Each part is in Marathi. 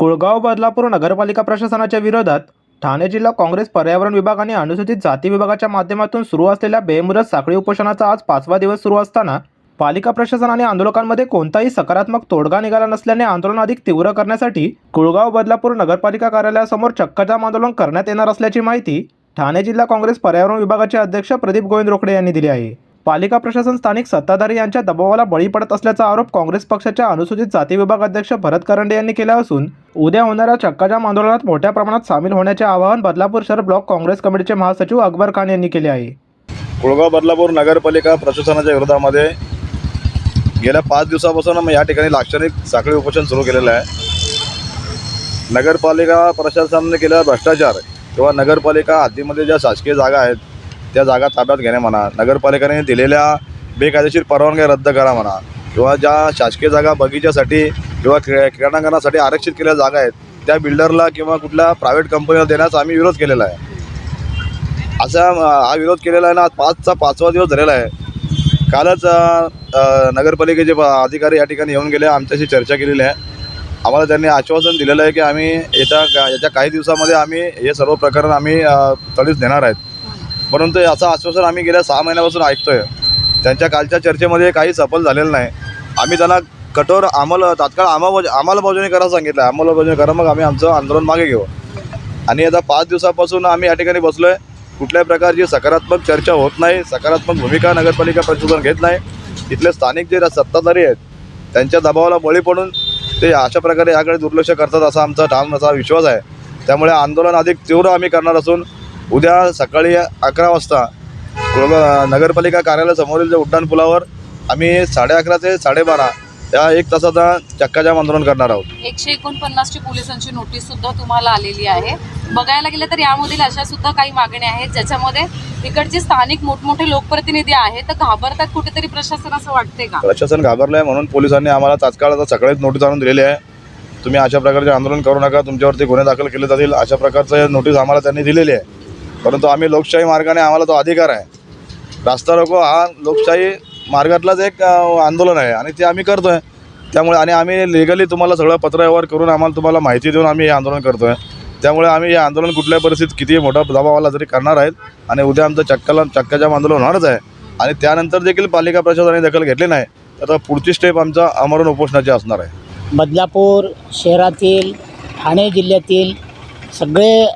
कुळगाव बदलापूर नगरपालिका प्रशासनाच्या विरोधात ठाणे जिल्हा काँग्रेस पर्यावरण विभाग आणि अनुसूचित जाती विभागाच्या माध्यमातून सुरू असलेल्या बेमुदत साखळी उपोषणाचा आज पाचवा दिवस सुरू असताना पालिका प्रशासन आणि आंदोलकांमध्ये कोणताही सकारात्मक तोडगा निघाला नसल्याने आंदोलन अधिक तीव्र करण्यासाठी कुळगाव बदलापूर नगरपालिका कार्यालयासमोर चक्काजाम आंदोलन करण्यात येणार असल्याची माहिती ठाणे जिल्हा काँग्रेस पर्यावरण विभागाचे अध्यक्ष प्रदीप गोविंद रोकडे यांनी दिली आहे. पालिका प्रशासन स्थानिक सत्ताधारी यांच्या दबावाला बळी पडत असल्याचा आरोप काँग्रेस पक्षाच्या अनुसूचित जाती विभाग अध्यक्ष भरत करंडे यांनी केला असून उद्या होणाऱ्या चक्काजाम आंदोलनात मोठ्या प्रमाणात सामील होण्याचे आवाहन बदलापूर शहर ब्लॉक काँग्रेस कमिटीचे महासचिव अकबर खान यांनी केले आहे. कुळगाव बदलापूर नगरपालिका प्रशासनाच्या विरोधामध्ये गेल्या पाच दिवसापासून मग या ठिकाणी लाक्षणिक साखळी उपोषण सुरू केलेलं आहे. नगरपालिका प्रशासनाने केलेला भ्रष्टाचार किंवा नगरपालिका हद्दीमध्ये ज्या शासकीय जागा आहेत त्या जागा ताब्यात घेणे म्हणा नगरपालिकेने दिलेल्या बेकायदेशीर परवानग्या रद्द करा म्हणा किंवा ज्या शासकीय जागा बगीच्यासाठी किंवा क्रीडा क्रीडांगणासाठी आरक्षित केलेल्या जागा आहेत त्या बिल्डरला किंवा कुठल्या प्रायव्हेट कंपनीला देण्याचा आम्ही विरोध केलेला आहे. असा हा विरोध केलेला आहे ना पाचचा पाचवा दिवस झालेला आहे. कालच नगरपालिकेचे अधिकारी या ठिकाणी येऊन गेले आमच्याशी चर्चा केलेली आहे. आम्हाला त्यांनी आश्वासन दिलेलं आहे की आम्ही येत्या का येत्या काही दिवसामध्ये आम्ही हे सर्व प्रकरण आम्ही तडीच देणार आहेत. परंतु असं आश्वासन आम्ही गेल्या सहा महिन्यापासून ऐकतोय. त्यांच्या कालच्या चर्चेमध्ये काही सफल झालेलं नाही. आम्ही त्यांना कठोर अंमल तात्काळ अंमलबजावणी अंमलबजावणी करायला सांगितलं आहे अंमलबजावणी करा मग आम्ही आमचं आंदोलन मागे घेऊ. आणि आता पाच दिवसापासून आम्ही या ठिकाणी बसलो आहे कुठल्याही प्रकारची सकारात्मक चर्चा होत नाही. सकारात्मक भूमिका नगरपालिका प्रशासन घेत नाही. इथले स्थानिक जे सत्ताधारी आहेत त्यांच्या दबावाला बळी पडून ते अशा प्रकारे याकडे दुर्लक्ष करतात असा आमचा ठाम असा विश्वास आहे. त्यामुळे आंदोलन अधिक तीव्र आम्ही करणार असून उद्या सकाळी अकरा वाजता नगरपालिका कार्यालयासमोरील जे उड्डाण पुलावर आम्ही साडे अकरा ते साडेबारा या एक तासाचा चक्काजाम आंदोलन करणार आहोत. एकशे एकोणपन्नासची पोलिसांची नोटीस सुद्धा तुम्हाला आलेली आहे. बघायला गेलं तर यामधील अशा सुद्धा काही मागण्या आहेत ज्याच्यामध्ये इकडचे स्थानिक मोठमोठे लोकप्रतिनिधी आहेत तर घाबरतात कुठेतरी प्रशासन असं वाटते का? प्रशासन घाबरलं आहे म्हणून पोलिसांनी आम्हाला तात्काळ आता सकाळीच नोटीस आणून दिलेली आहे. तुम्ही अशा प्रकारचे आंदोलन करू नका तुमच्यावरती गुन्हे दाखल केले जातील अशा प्रकारचं नोटीस आम्हाला त्यांनी दिलेली आहे. परंतु आम्ही लोकशाही मार्गाने आम्हाला तो अधिकार आहे. रास्ता रोको हा लोकशाही मार्गातलाच एक आंदोलन आहे आणि ते आम्ही करतो आहे त्यामुळे आणि आम्ही लिगली तुम्हाला सगळं पत्रव्यवहार करून आम्हाला तुम्हाला माहिती देऊन आम्ही हे आंदोलन करतो आहे त्यामुळे आम्ही हे आंदोलन कुठल्या परिस्थितीत किती मोठा दबावाला जरी करणार आहेत आणि उद्या आमचं चक्काला चक्काजाम आंदोलन होणारच आहे आणि त्यानंतर देखील पालिका प्रशासनाने दखल घेतली नाही तर पुढची स्टेप आमचा आमरण उपोषणाची असणार आहे. बदलापूर शहरातील ठाणे जिल्ह्यातील सगळे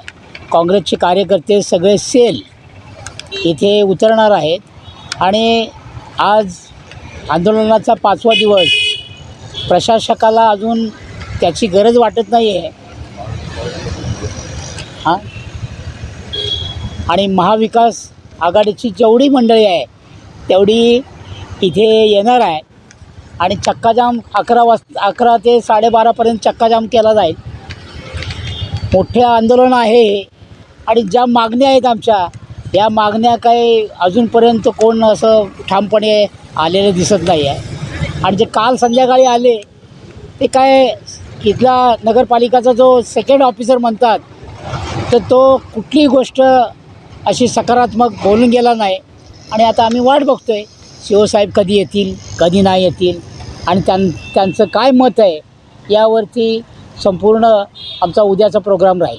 काँग्रेसचे कार्यकर्ते सगळे सेल इथे उतरणार आहेत. आणि आज आंदोलनाचा पाचवा दिवस. प्रशासकाला अजून त्याची गरज वाटत नाही आहे हां? आणि महाविकास आघाडीची जेवढी मंडळी आहे तेवढी इथे येणार आहे. आणि चक्काजाम अकरा वाज अकरा ते साडेबारापर्यंत चक्काजाम केला जाईल. मोठे आंदोलन आहे आणि ज्या मागण्या आहेत आमच्या या मागण्या काही अजूनपर्यंत कोण असं ठामपणे आलेलं दिसत नाही आहे आणि जे काल संध्याकाळी आले ते काय इथला नगरपालिकाचा जो सेकंड ऑफिसर म्हणतात तर तो कुठलीही गोष्ट अशी सकारात्मक बोलून गेला नाही. आणि आता आम्ही वाट बघतो आहे शिवसाहेब कधी येतील कधी नाही येतील आणि त्यां त्यांचं काय मत आहे यावरती संपूर्ण आमचा उद्याचा प्रोग्राम राहील.